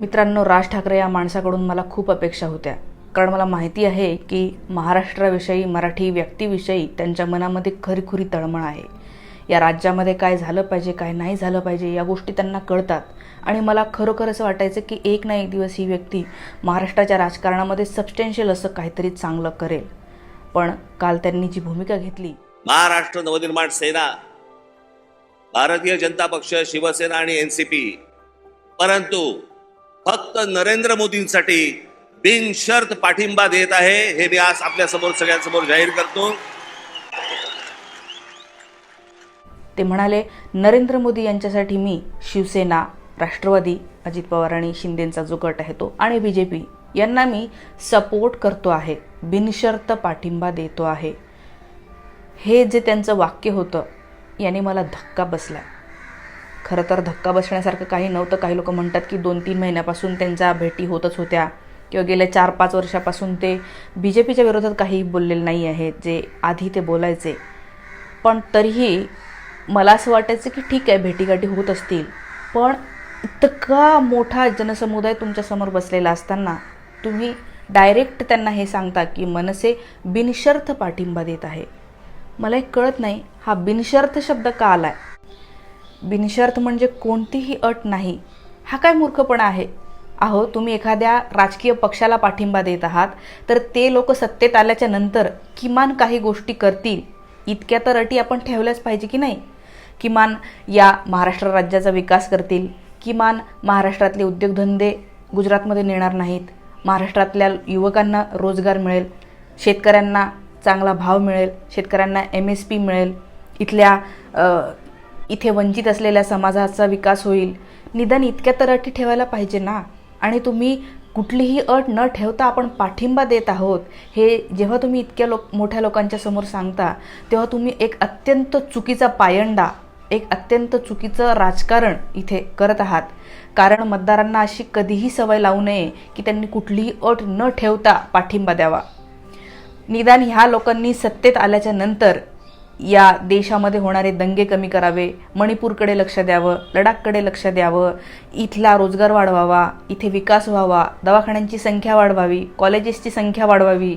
मित्रांनो राज ठाकरे या माणसाकडून मला खूप अपेक्षा होत्या. कारण मला माहिती आहे की महाराष्ट्राविषयी मराठी व्यक्तीविषयी त्यांच्या मनामध्ये खरीखुरी तळमळ आहे. या राज्यामध्ये काय झालं पाहिजे काय नाही झालं पाहिजे या गोष्टी त्यांना कळतात. आणि मला खरोखर असं वाटायचं की एक ना एक दिवस ही व्यक्ती महाराष्ट्राच्या राजकारणामध्ये सबस्टेन्शियल असं काहीतरी चांगलं करेल. पण काल त्यांनी जी भूमिका घेतली महाराष्ट्र नवनिर्माण सेना भारतीय जनता पक्ष शिवसेना आणि एनसीपी परंतु फक्त नरेंद्र मोदींसाठी बिनशर्त पाठिंबा देत आहे. हे मी आज आपल्यासमोर सगळ्यांसमोर जाहीर करतो. ते म्हणाले नरेंद्र मोदी यांच्यासाठी मी शिवसेना राष्ट्रवादी अजित पवार आणि शिंदेचा जो गट आहे तो आणि बी जे पी यांना मी सपोर्ट करतो आहे बिनशर्त पाठिंबा देतो आहे. हे जे त्यांचं वाक्य होतं याने मला धक्का बसला खरं तर धक्का बसण्यासारखं काही नव्हतं. काही लोक म्हणतात की दोन तीन महिन्यापासून त्यांच्या भेटी होतच होत्या. किंवा गेल्या चार पाच वर्षापासून ते बी जे पीच्या विरोधात काही बोललेले नाही आहेत जे आधी ते बोलायचे. पण तरीही मला असं वाटायचं की ठीक आहे भेटीगाठी होत असतील. पण इतका मोठा जनसमुदाय तुमच्यासमोर बसलेला असताना तुम्ही डायरेक्ट त्यांना हे सांगता की मनसे बिनशर्त पाठिंबा देत आहे. मला एक कळत नाही हा बिनशर्त शब्द का आला आहे बिनशर्त म्हणजे कोणतीही अट नाही. हा काय मूर्खपणा आहे? अहो तुम्ही एखाद्या राजकीय पक्षाला पाठिंबा देत आहात तर ते लोक सत्तेत आल्याच्यानंतर किमान काही गोष्टी करतील. इतक्या तर अटी आपण ठेवल्याच पाहिजे की नाही? किमान या महाराष्ट्र राज्याचा विकास करतील. किमान महाराष्ट्रातले उद्योगधंदे गुजरातमध्ये नेणार नाहीत. महाराष्ट्रातल्या युवकांना रोजगार मिळेल. शेतकऱ्यांना चांगला भाव मिळेल. शेतकऱ्यांना एम एस पी मिळेल. इथल्या इथे वंचित असलेल्या समाजाचा विकास होईल. निदान इतक्या तर अटी ठेवायला पाहिजे ना? आणि तुम्ही कुठलीही अट न ठेवता आपण पाठिंबा देत आहोत. हे जेव्हा तुम्ही इतक्या लोक मोठ्या लोकांच्या समोर सांगता तेव्हा तुम्ही एक अत्यंत चुकीचा पायंडा एक अत्यंत चुकीचं राजकारण इथे करत आहात. कारण मतदारांना अशी कधीही सवय लावू नये की त्यांनी कुठलीही अट न ठेवता पाठिंबा द्यावा. निदान ह्या लोकांनी सत्तेत आल्याच्यानंतर या देशामध्ये होणारे दंगे कमी करावे मणिपूरकडे लक्ष द्यावं लडाखकडे लक्ष द्यावं इथला रोजगार वाढवावा इथे विकास व्हावा दवाखान्यांची संख्या वाढवावी कॉलेजेसची संख्या वाढवावी.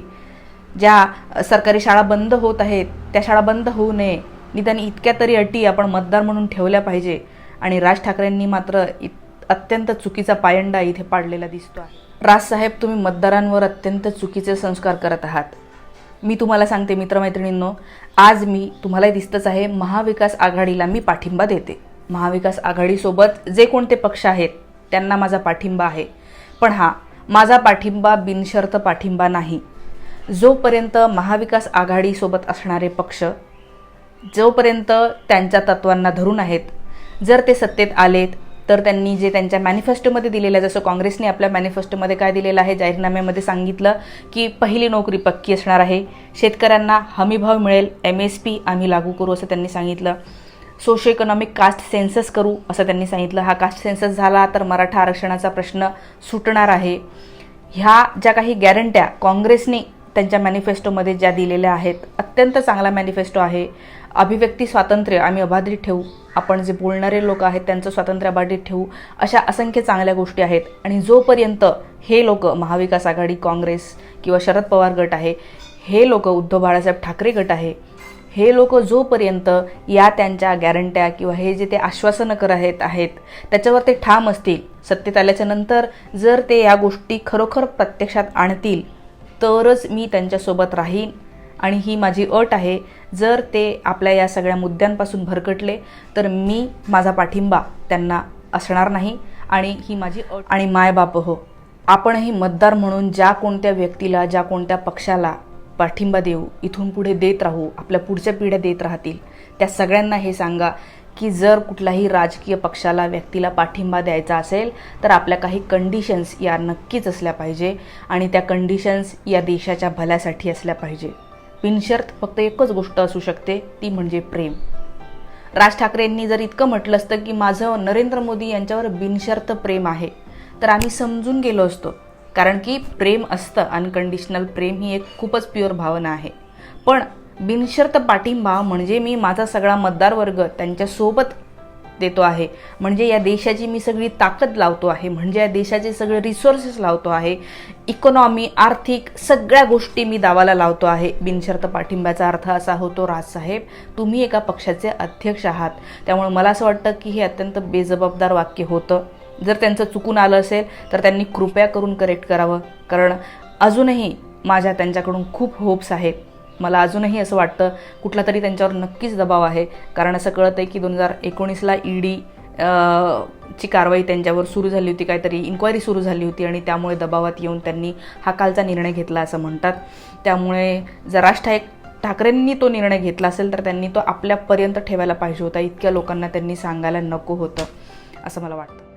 ज्या सरकारी शाळा बंद होत आहेत त्या शाळा बंद होऊ नये. निदान इतक्या तरी अटी आपण मतदार म्हणून ठेवल्या पाहिजे. आणि राज ठाकरेंनी मात्र इत अत्यंत चुकीचा पायंडा इथे पाडलेला दिसतो आहे राजसाहेब तुम्ही मतदारांवर अत्यंत चुकीचे संस्कार करत आहात. मी तुम्हाला सांगते मित्रमैत्रिणींनो आज मी तुम्हालाही दिसतच आहे महाविकास आघाडीला मी पाठिंबा देते. महाविकास आघाडीसोबत जे कोणते पक्ष आहेत त्यांना माझा पाठिंबा आहे. पण हा माझा पाठिंबा बिनशर्त पाठिंबा नाही. जोपर्यंत महाविकास आघाडीसोबत असणारे पक्ष जोपर्यंत त्यांच्या तत्वांना धरून आहेत जर ते सत्तेत आलेत तर त्यांनी जे त्यांच्या मॅनिफेस्टोमध्ये दिलेलं आहे जसं काँग्रेसने आपल्या मॅनिफेस्टोमध्ये काय दिलेलं आहे जाहीरनाम्यामध्ये सांगितलं की पहिली नोकरी पक्की असणार आहे. शेतकऱ्यांना हमीभाव मिळेल एम एस पी आम्ही लागू करू असं त्यांनी सांगितलं. सोशो इकॉनॉमिक कास्ट सेन्सस करू असं त्यांनी सांगितलं. हा कास्ट सेन्सस झाला तर मराठा आरक्षणाचा प्रश्न सुटणार आहे. ह्या ज्या काही गॅरंट्या काँग्रेसने त्यांच्या मॅनिफेस्टोमध्ये ज्या दिलेल्या आहेत अत्यंत चांगला मॅनिफेस्टो आहे. अभिव्यक्ती स्वातंत्र्य आम्ही अबाधित ठेवू. आपण जे बोलणारे लोक आहेत त्यांचं स्वातंत्र्य अबाधित ठेवू. अशा असंख्य चांगल्या गोष्टी आहेत. आणि जोपर्यंत हे लोक महाविकास आघाडी काँग्रेस किंवा शरद पवार गट आहे हे लोक उद्धव बाळासाहेब ठाकरे गट आहे हे लोक जोपर्यंत या त्यांच्या गॅरंट्या किंवा हे जे ते आश्वासनं करत आहेत आहेत त्याच्यावर ते ठाम असतील सत्तेत आल्याच्यानंतर जर ते या गोष्टी खरोखर प्रत्यक्षात आणतील तरच मी त्यांच्यासोबत राहीन. आणि ही माझी अट आहे जर ते आपल्या या सगळ्या मुद्द्यांपासून भरकटले तर मी माझा पाठिंबा त्यांना असणार नाही आणि ही माझी अट आणि मायबाप हो. आपणही मतदार म्हणून ज्या कोणत्या व्यक्तीला ज्या कोणत्या पक्षाला पाठिंबा देऊ इथून पुढे देत राहू आपल्या पुढच्या पिढ्या देत राहतील त्या सगळ्यांना हे सांगा की जर कुठल्याही राजकीय पक्षाला व्यक्तीला पाठिंबा द्यायचा असेल तर आपल्या काही कंडिशन्स या नक्कीच असल्या पाहिजे आणि त्या कंडिशन्स या देशाच्या भल्यासाठी असल्या पाहिजे. बिनशर्त फक्त एकच गोष्ट असू शकते ती म्हणजे प्रेम. राज ठाकरेंनी जर इतकं म्हटलं असतं की माझं नरेंद्र मोदी यांच्यावर बिनशर्त प्रेम आहे तर आम्ही समजून गेलो असतो. कारण की प्रेम असतं अनकंडिशनल प्रेम ही एक खूपच प्युअर भावना आहे. पण बिनशर्त पाठिंबा म्हणजे मी माझा सगळा मतदारवर्ग त्यांच्यासोबत देतो आहे. म्हणजे या देशाची मी सगळी ताकद लावतो आहे. म्हणजे या देशाचे सगळे रिसोर्सेस लावतो आहे. इकॉनॉमी आर्थिक सगळ्या गोष्टी मी दावाला लावतो आहे. बिनशर्त पाठिंब्याचा अर्थ असा होतो राजसाहेब तुम्ही एका पक्षाचे अध्यक्ष आहात. त्यामुळे मला असं वाटतं की हे अत्यंत बेजबाबदार वाक्य होतं. जर त्यांचं चुकून आलं असेल तर त्यांनी कृपया करून करेक्ट करावं. कारण अजूनही माझ्या त्यांच्याकडून खूप होप्स आहेत. मला अजूनही असं वाटतं कुठला तरी त्यांच्यावर नक्कीच दबाव आहे. कारण असं कळतं आहे की दोन हजार एकोणीसला ईडी ची कारवाई त्यांच्यावर सुरू झाली होती काहीतरी इन्क्वायरी सुरू झाली होती आणि त्यामुळे दबावात येऊन त्यांनी हा कालचा निर्णय घेतला असं म्हणतात. त्यामुळे जर राज ठाक ठाकरेंनी तो निर्णय घेतला असेल तर त्यांनी तो आपल्यापर्यंत ठेवायला पाहिजे होता. इतक्या लोकांना त्यांनी सांगायला नको होतं असं मला वाटतं.